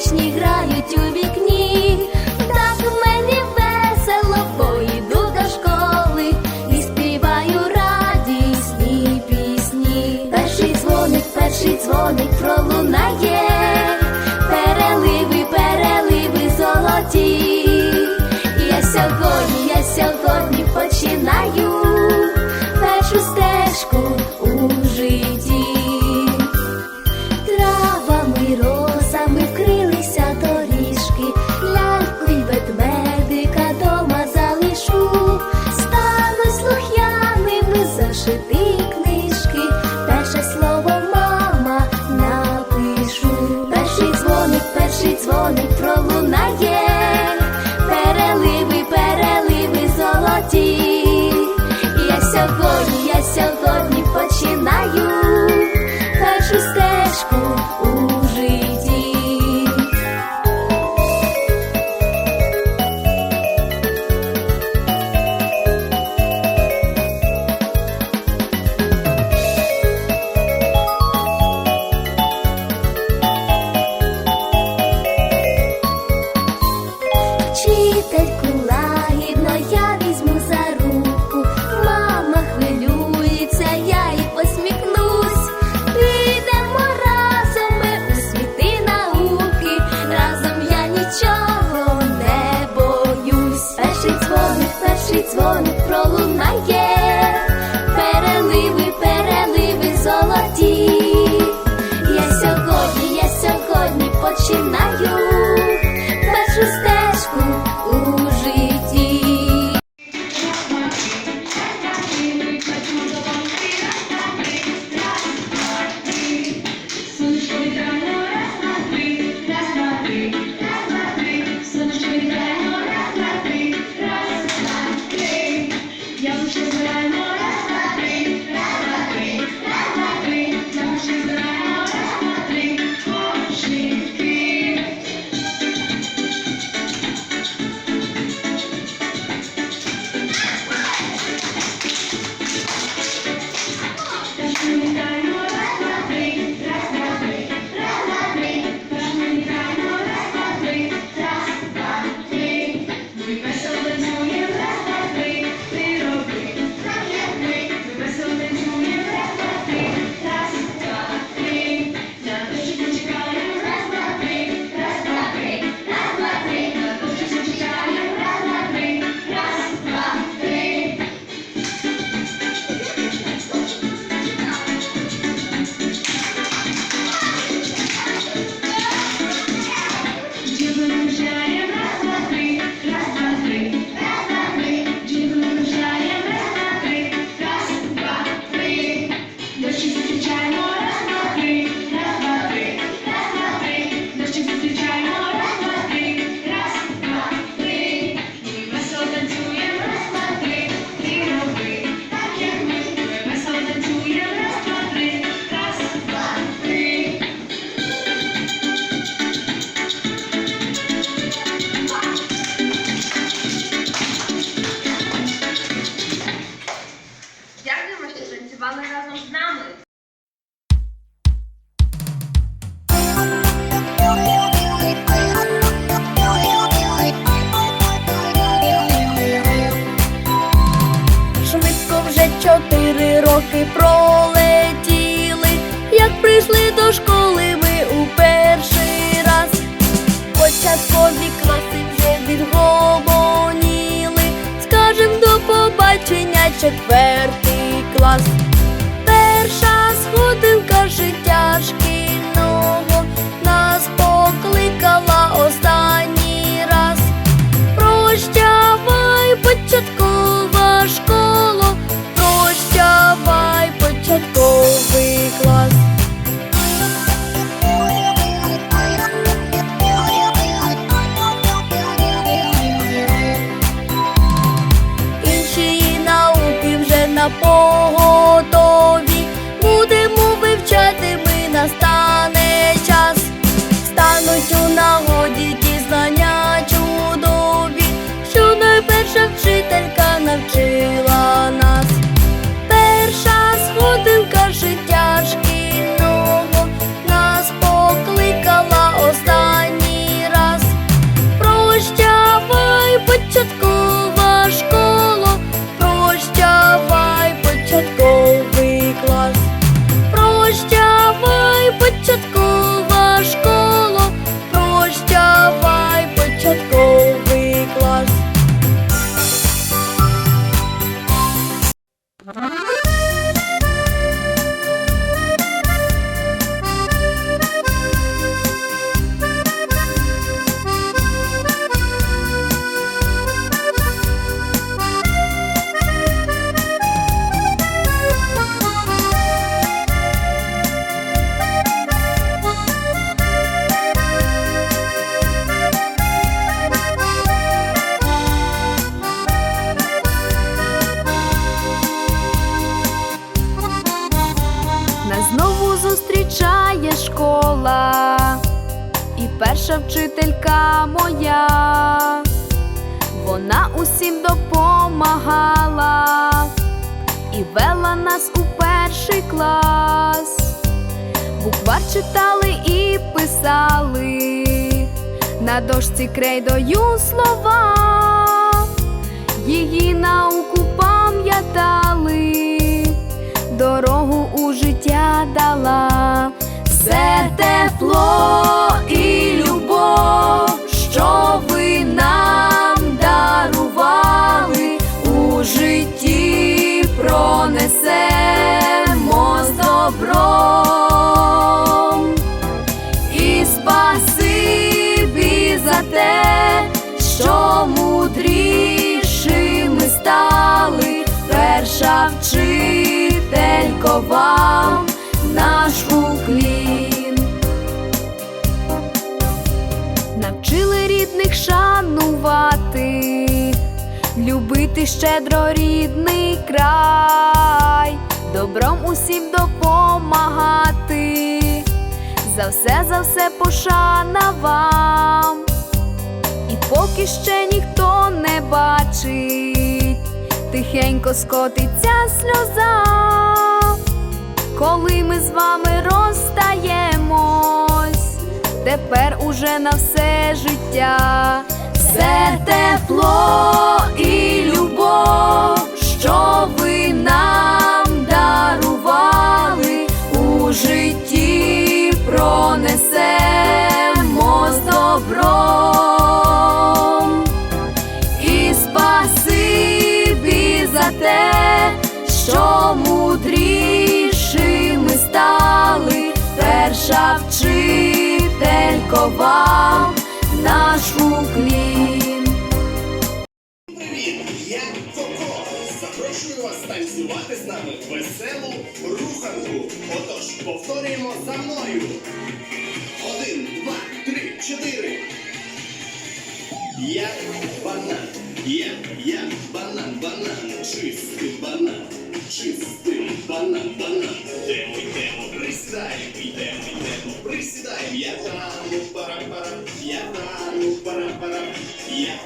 сердечні грають у вікні, так мені весело, бо йду до школи і співаю радісні пісні. Перший дзвоник, перший дзвоник пролунає, переливи, переливи золоті. Я сьогодні, я сьогодні починаю першу стежку. Сьогодні, я перший перша вчителька моя, вона усім допомагала і вела нас у перший клас. Буквар читали і писали. На дошці крейдою слова, її науку пам'ятали, дорогу у життя дала, все тепло і добром. І спасибі за те, що мудрішими стали, перша вчителько вам наш уклін. Навчили рідних шанувати, любити щедро рідний край, добром усім допомагати, за все, за все пошана вам. І поки ще ніхто не бачить, тихенько скотиться сльоза, коли ми з вами розстаємось, тепер уже на все життя, все тепло і вчителько наш уклін. Привіт! Я Коко. Запрошую вас танцювати з нами веселу руханку. Отож, повторюємо за мною. Один, два, три, чотири. Я банан. Я, я банан, банан. Чистий банан. Чистий банан, банан. Йдемо, йдемо, присідаємо, йдемо, йдемо, присідаємо. Я тану, пара-пара. Я тану, пара-пара. Я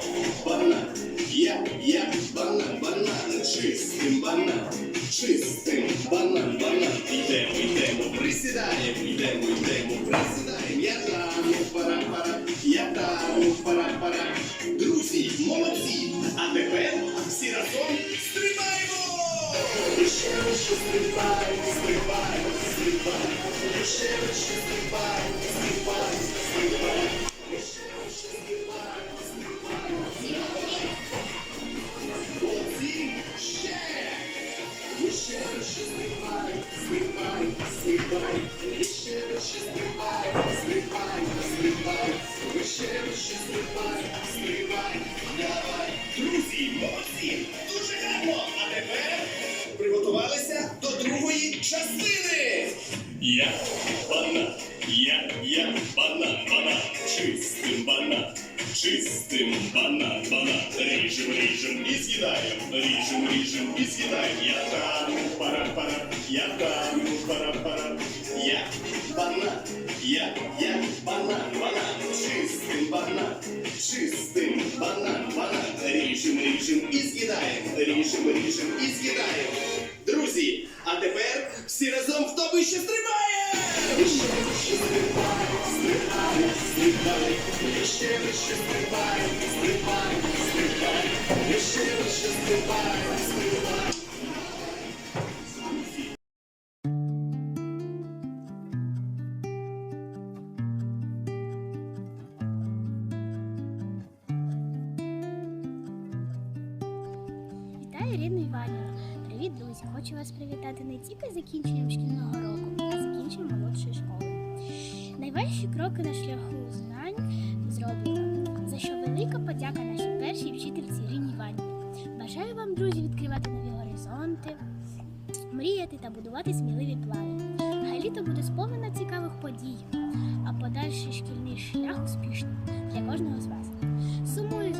банан. Я, я банан, банан. Чистим банан. Чистим банан, банан. Йдемо, йдемо, присідаємо, йдемо, йдемо, присідаємо. Я тану, пара-пара. Я тану, пара-пара. Друзі, молодці! А тепер всі разом стрибаємо! Ще вище стрибаємо, стрибаємо, стрибаємо. Ще вище стрибаємо, Вище вище стрибаємо, стрибаємо. Давай! Друзі, молодці! Дуже гарно! А тепер приготувалися до другої частини. Я банан, я, я банан, банан, чистим банан, чистим банан, банан. Ріжем, ріжем і з'їдаєм, ріжем, ріжем і з'їдаєм. Я тану, пара, пара, я тану, пара, пара. Я банан, я, я банан, банан, чистим банан, чистим банан, банан. Ріжем, ріжем і з'їдаєм, ріжем, ріжем і а тепер всі разом хто вище стрибає! Вище, вище стрибає, стрибає, стрибає, вище, вище стрибає, стрибає, стрибає. Вас не тільки закінченням шкільного року, а закінченням молодшої школи. Найважчі кроки на шляху знань зроблено, за що велика подяка нашій першій вчительці Ірині Іванівні. Бажаю вам, друзі, відкривати нові горизонти, мріяти та будувати сміливі плани. Хай літо буде сповнено цікавих подій, а подальший шкільний шлях успішним для кожного з вас. Сумую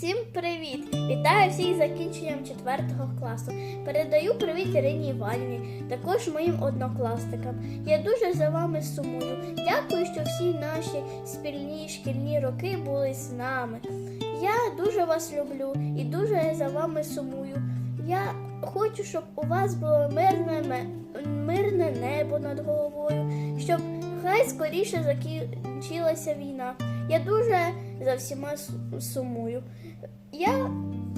Всім привіт! Вітаю всіх з закінченням 4 класу. Передаю привіт Ірині Іванівні, також моїм однокласникам. Я дуже за вами сумую. Дякую, що всі наші спільні шкільні роки були з нами. Я дуже вас люблю і дуже за вами сумую. Я хочу, щоб у вас було мирне, мирне небо над головою, щоб хай скоріше закінчилася війна. Я дуже за всіма сумую. Я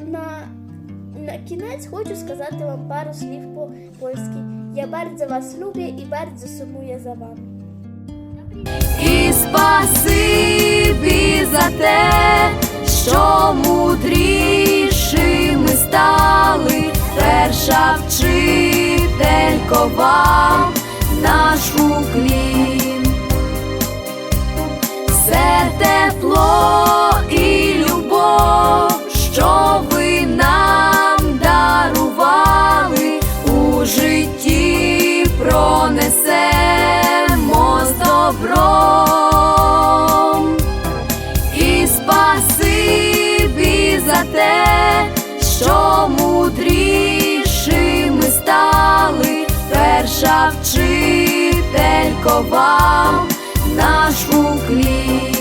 на, на кінець хочу сказати вам пару слів по польськи. Я bardzo вас люблю і bardzo сумую за вами. І спасибі за те, що мудрішими стали, перша вчителько вам наш уклін. Тепло і любов, що ви нам дарували у житті пронесемо з добром. І спасибі за те, що мудрішими стали, перша вчителько вам наш уклін.